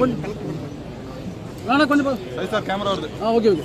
கொஞ்சம். அண்ணா கொஞ்சம் சரி சார் கேமரா வருது. ஆ ஓகே ஓகே.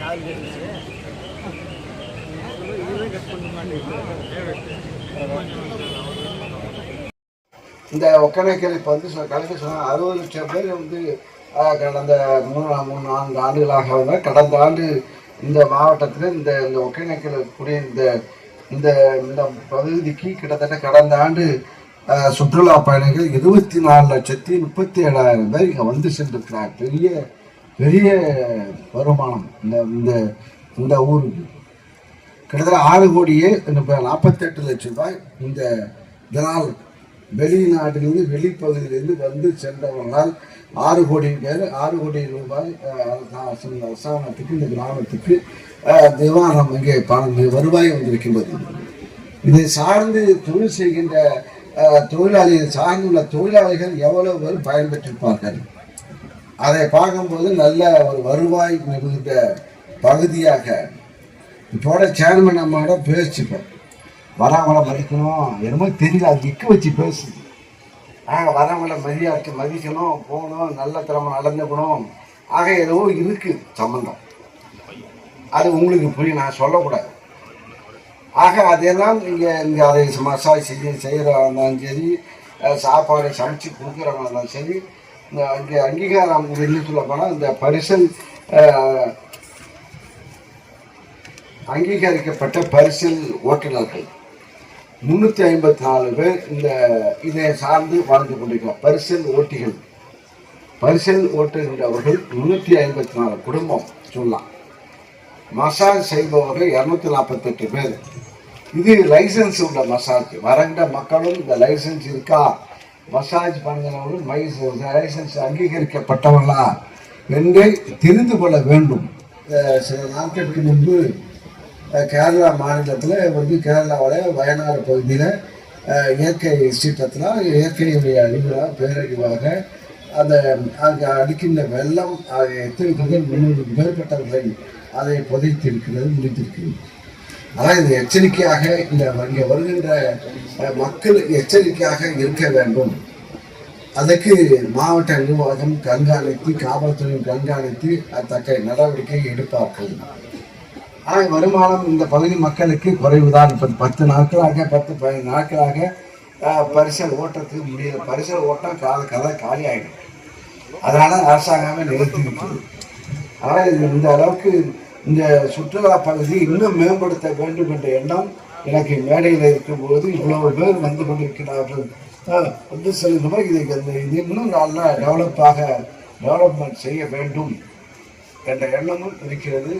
காலையில் இந்த ஒக்கணைக்கல் இப்போ வந்து சொ- சொன்னால் அறுபது லட்சம் பேர் வந்து கடந்த மூணு மூணு நான்கு ஆண்டுகளாக வந்து கடந்த ஆண்டு இந்த மாவட்டத்தில் இந்த இந்த ஒக்கணைக்கல் இருக்கக்கூடிய இந்த இந்த இந்த பகுதிக்கு கிட்டத்தட்ட கடந்த ஆண்டு சுற்றுலா பயணிகள் இருபத்தி நாலு லட்சத்தி முப்பத்தி ஏழாயிரம் பேர் இங்கே வந்து சென்றிருக்கிறார். பெரிய பெரிய வருமானம் இந்த இந்த இந்த ஊருக்கு. கிட்டத்தட்ட ஆறு கோடியே நாற்பத்தெட்டு லட்சம் ரூபாய் இந்த இதனால் வெளிநாட்டிலிருந்து வெளிப்பகுதியிலிருந்து வந்து சென்றவர்களால் ஆறு கோடி பேர் ஆறு கோடி ரூபாய் அரசாங்கத்துக்கு இந்த கிராமத்துக்கு நிவாரணம் இங்கே பணம் வருவாய் வந்திருக்கின்றது. இதை சார்ந்து தொழில் செய்கின்ற தொழிலாளிகள் சார்ந்துள்ள தொழிலாளிகள் எவ்வளவு பேர் பயன்பெற்றிருப்பார்கள்? அதை பார்க்கும்போது நல்ல ஒரு வருவாய் மிகுந்த பகுதியாக இப்போட சேர்மன் நம்மளோட பேசிப்போம் வரவங்கள மதிக்கணும். என்னமோ தெரியல அது நிற்க வச்சு பேசுது. ஆ வரவங்கள மரியாதை மதிக்கணும் போகணும் நல்ல திறமை நடந்துக்கணும். ஆக ஏதோ இருக்குது சம்மந்தம் அது உங்களுக்கு புரியும் நான் சொல்லக்கூடாது. ஆக அதெல்லாம் நீங்கள் இங்கே அதை மசாஜ் செய்ய செய்கிறவங்க இருந்தாலும் சரி சாப்பாடு சமைச்சு கொடுக்குறவங்க இருந்தாலும் சரி இந்த இங்கே அங்கீகாரம் என்ன சொல்ல போனால் இந்த பரிசல் அங்கீகரிக்கப்பட்ட பரிசில் ஓட்டுநர்கள். முந்நூற்றி ஐம்பத்தி நாலு பேர் இந்த இதை சார்ந்து வாழ்ந்து கொண்டிருக்கிறார் பரிசல் ஓட்டிகள். பரிசல் ஓட்டுகின்றவர்கள் முன்னூற்றி ஐம்பத்தி நாலு குடும்பம் சொல்லலாம் மசாஜ் செய்பவர்கள் இரநூத்தி நாற்பத்தெட்டு பேர். இது லைசன்ஸ் உள்ள மசாஜ். வரண்ட மக்களும் இந்த லைசன்ஸ் இருக்கா? மசாஜ் பண்ணுகிறவர்கள் மைஸ் லைசன்ஸ் அங்கீகரிக்கப்பட்டவர்களா? என்று தெரிந்து கொள்ள வேண்டும். சில நாட்களுக்கு முன்பு கேரளா மாநிலத்தில் வந்து கேரளாவில் வயநாடு பகுதியில் இயற்கை சீற்றத்தினால் இயற்கையுடைய அழிவாக பேரழிவாக அந்த அங்கே அடிக்கின்ற வெள்ளம் அதை எத்தனை பேர்கள் முன்னூறு மேற்பட்டவர்களை அதை புதைத்திருக்கிறது முடித்திருக்கிறது. ஆனால் இது எச்சரிக்கையாக இந்த இங்கே வருகின்ற மக்கள் எச்சரிக்கையாக இருக்க வேண்டும். அதற்கு மாவட்ட நிர்வாகம் கண்காணித்து காவல்துறை கண்காணித்து அத்தக்க நடவடிக்கை எடுப்பார்கள். ஆனால் வருமானம் இந்த பகுதி மக்களுக்கு குறைவுதான். இப்போ பத்து நாட்களாக பத்து பதினைந்து நாட்களாக பரிசல் ஓட்டத்துக்கு முடியல. பரிசல் ஓட்டம் கால கதை காலி ஆகிடும் அதனால் அரசாங்கமே நிறுத்திருக்குது ஆனால் இது இந்த அளவுக்கு இந்த சுற்றுலா பகுதி இன்னும் மேம்படுத்த வேண்டும் என்ற எண்ணம் எனக்கு மேடையில் இருக்கும்போது இவ்வளவு பேர் வந்து கொண்டிருக்கிறார்கள். அஹ், வந்து செல்லும்போது இதை இது இன்னும் நல்லா டெவலப்பாக டெவலப்மெண்ட் செய்ய வேண்டும் என்ற எண்ணமும் இருக்கிறது.